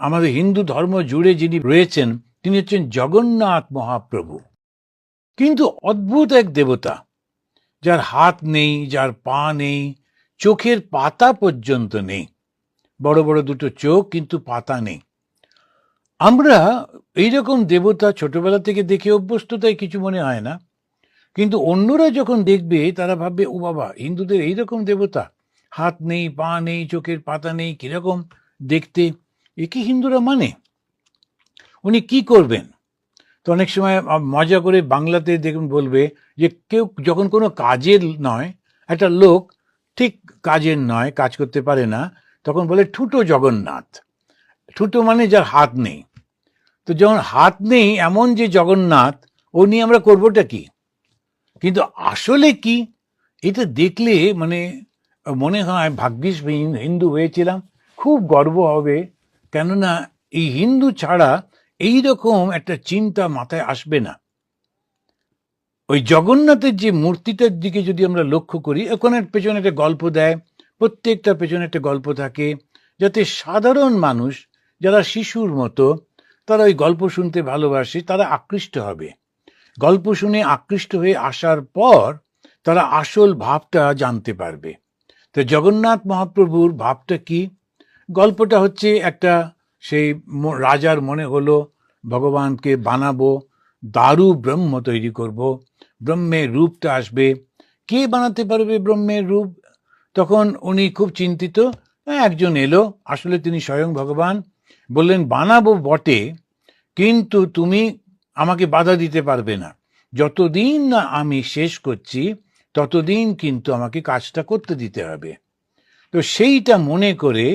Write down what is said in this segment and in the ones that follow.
আমাদের হিন্দু ধর্ম জুড়ে যিনি রয়েছেন, তিনি হচ্ছেন জগন্নাথ মহাপ্রভু। কিন্তু অদ্ভুত এক দেবতা, যার হাত নেই, যার পা নেই, চোখের পাতা পর্যন্ত নেই। বড় বড় দুটো চোখ, কিন্তু পাতা নেই। আমরা এইরকম দেবতা ছোটবেলা থেকে দেখে অভ্যস্ত, তাই কিছু মনে হয় না। কিন্তু অন্যরা যখন দেখবে, তারা ভাববে, ও বাবা, হিন্দুদের এইরকম দেবতা। হাত নেই, পা নেই, চোখের পাতা নেই, কীরকম দেখতে এ কি হিন্দুরা মানে। উনি কি করবেন? তো অনেক সময় মজা করে বাংলাতে দেখুন বলবে যে, কেউ যখন কোনো কাজের নয়, একটা লোক ঠিক কাজের নয়, কাজ করতে পারে না, তখন বলে ঠুটো জগন্নাথ। ঠুটো মানে যার হাত নেই। তো যখন হাত নেই, এমন যে জগন্নাথ ও নিয়ে আমরা করবোটা কি? কিন্তু আসলে কি? এটা দেখলে মানে মনে হয় ভাগ্যিস হিন- হিন্দু হয়েছিলাম, খুব গর্ব হবে কেননা এই হিন্দু ছাড়া এই রকম একটা চিন্তা মাথায় আসবে না। ওই জগন্নাথের যে মূর্তিটার দিকে যদি আমরা লক্ষ্য করি ওখানে পেছনে একটা গল্প দেয় প্রত্যেকটা পেছনে একটা গল্প থাকে, যাতে সাধারণ মানুষ, যারা শিশুর মতো, তারা ওই গল্প শুনতে ভালোবাসে, তারা আকৃষ্ট হবে। গল্প শুনে আকৃষ্ট হয়ে আসার পর, তারা আসল ভাবটা জানতে পারবে। তো জগন্নাথ মহাপ্রভুর ভাবটা কি? গল্পটা হচ্ছে একটা সেই রাজার মনে হলো ভগবানকে বানাবো দারু ব্রহ্ম তৈরি করব ব্রহ্মের রূপটা আসবে। কে বানাতে পারবে ব্রহ্মের রূপ? তখন উনি খুব চিন্তিত হ্যাঁ, একজন এলো আসলে তিনি স্বয়ং ভগবান বললেন বানাবো বটে কিন্তু তুমি আমাকে বাধা দিতে পারবে না। যতদিন না আমি শেষ করছি ততদিন কিন্তু আমাকে কাজটা করতে দিতে হবে। তো সেইটা মনে করে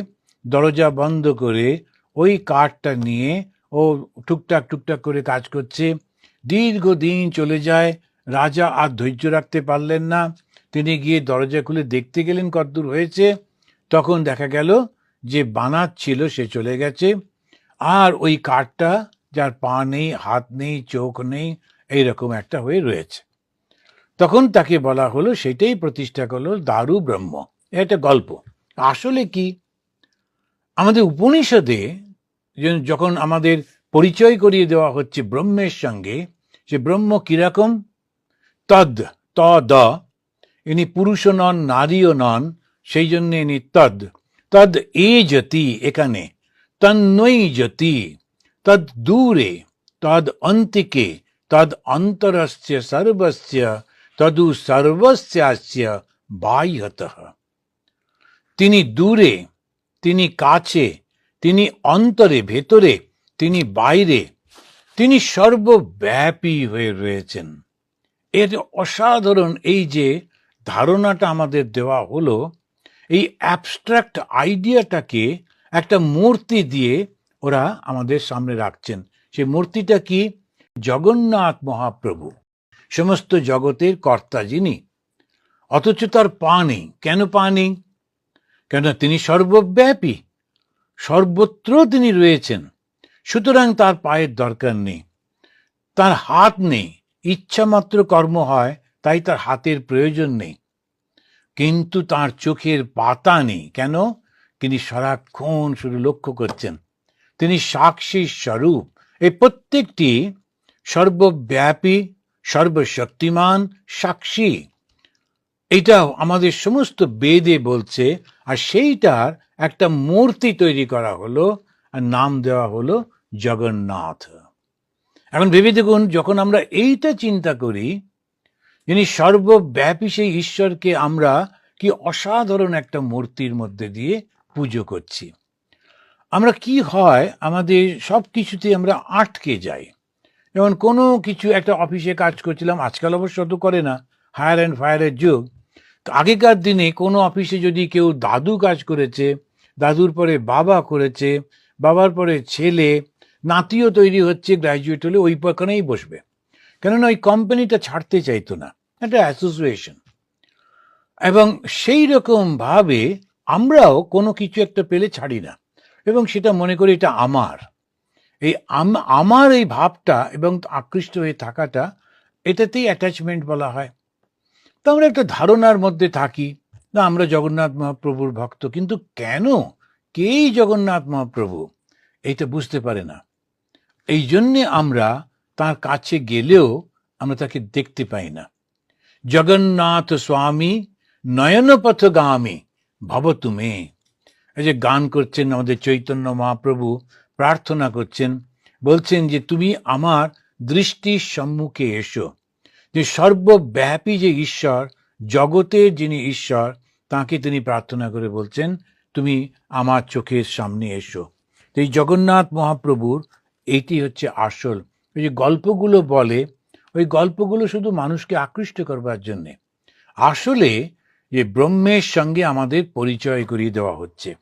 দরজা বন্ধ করে ওই কাঠটা নিয়ে ও টুকটাক টুকটাক করে কাজ করছে। দীর্ঘদিন চলে যায়। রাজা আর ধৈর্য রাখতে পারলেন না। তিনি গিয়ে দরজা খুলে দেখতে গেলেন কতদূর হয়েছে। তখন দেখা গেল যে বানাত ছিল, সে চলে গেছে। আর ওই কাঠটা, যার পা নেই, হাত নেই, চোখ নেই, এইরকম একটা হয়ে রয়েছে। তখন তাকে বলা হলো সেটাই প্রতিষ্ঠা করল দারু ব্রহ্ম এটা গল্প। আসলে কি? আমাদের উপনিষদে যখন আমাদের পরিচয় করিয়ে দেওয়া হচ্ছে ব্রহ্মের সঙ্গে, সে ব্রহ্ম কীরকম? তদ ত দ ইনি পুরুষ নন, নারীও নন, সেই জন্য ইনি তদ। তদ এ যতি এখানে তন্নৈ যতি। তদ দূরে, তদ অন্তিকে, তদ অন্তরস্য সর্বস্য, তদু সর্বস্যাস্য বাহ্যত। তিনি দূরে তিনি কাছে, তিনি অন্তরে, ভেতরে, তিনি বাইরে, তিনি সর্বব্যাপী হয়ে রয়েছেন। এর অসাধারণ এই যে ধারণাটা আমাদের দেওয়া হলো, এই অ্যাবস্ট্রাক্ট আইডিয়াটাকে একটা মূর্তি দিয়ে ওরা আমাদের সামনে রাখছেন। সেই মূর্তিটা কি? জগন্নাথ মহাপ্রভু। সমস্ত জগতের কর্তা যিনি, অথচ তার পা নেই। কেন পা নেই? কেন তিনি সর্বব্যাপী সর্বত্র তিনি রয়েছেন। সুতরাং তার পায়ের দরকার নেই। তার হাত নেই। ইচ্ছামাত্র কর্ম হয়, তাই তার হাতের প্রয়োজন নেই। কিন্তু তার চোখের পাতা নেই। কেন? তিনি সারাক্ষণ শুধু লক্ষ্য করছেন। তিনি সাক্ষী স্বরূপ। এই প্রত্যেকটি সর্বব্যাপী, সর্বশক্তিমান সাক্ষী। এটা আমাদের সমস্ত বেদে বলছে আর সেইটার একটা মূর্তি তৈরি করা হলো আর নাম দেওয়া হলো জগন্নাথ। এখন ভেবে দেখুন, যখন আমরা এইটা চিন্তা করি, যিনি সর্বব্যাপী সেই ঈশ্বরকে আমরা কি অসাধারণ একটা মূর্তির মধ্যে দিয়ে পুজো করছি। আমরা কি হয়, আমাদের সব কিছুতে আমরা আটকে যাই। যেমন কোনো কিছু একটা অফিসে কাজ করছিলাম, আজকাল অবশ্য অত করে না, হায়ার অ্যান্ড ফায়ারের যুগ। তো আগেকার দিনে কোনো অফিসে যদি কেউ দাদু কাজ করেছে, দাদুর পরে বাবা করেছে, বাবার পরে ছেলে, নাতিও তৈরি হচ্ছে গ্র্যাজুয়েট হলে ওই ওখানেই বসবে। কেননা ওই কোম্পানিটা ছাড়তে চাইতো না, একটা অ্যাসোসিয়েশন এবং সেই রকম ভাবে আমরাও কোনো কিছু একটা পেলে ছাড়ি না, এবং সেটা মনে করি এটা আমার। এই আম- আমার এই ভাবটা এবং আকৃষ্ট হয়ে থাকাটা এটাতেই অ্যাটাচমেন্ট বলা হয়। তো আমরা একটা ধারণার মধ্যে থাকি। না, আমরা জগন্নাথ মহাপ্রভুর ভক্ত, কিন্তু কেন? কেই জগন্নাথ মহাপ্রভু? এইটা বুঝতে পারে না। এই জন্যে আমরা তার কাছে গেলেও আমরা তাকে দেখতে পাই না। জগন্নাথ স্বামী নয়নপথগামী, ভব তুমি। এই যে গান করছেন আমাদের চৈতন্য মহাপ্রভু, প্রার্থনা করছেন, বলছেন যে তুমি আমার দৃষ্টির সম্মুখে এসো। যে সর্বব্যাপী যে ঈশ্বর, জগতের যিনি ঈশ্বর, তাকে তিনি প্রার্থনা করে বলছেন, তুমি আমার চোখের সামনে এসো। এই জগন্নাথ মহাপ্রভুর এইটি হচ্ছে আসল। ওই যে গল্পগুলো বলে, ওই গল্পগুলো শুধু মানুষকে আকৃষ্ট করবার জন্যে। আসলে যে ব্রহ্মের সঙ্গে আমাদের পরিচয় করিয়ে দেওয়া হচ্ছে।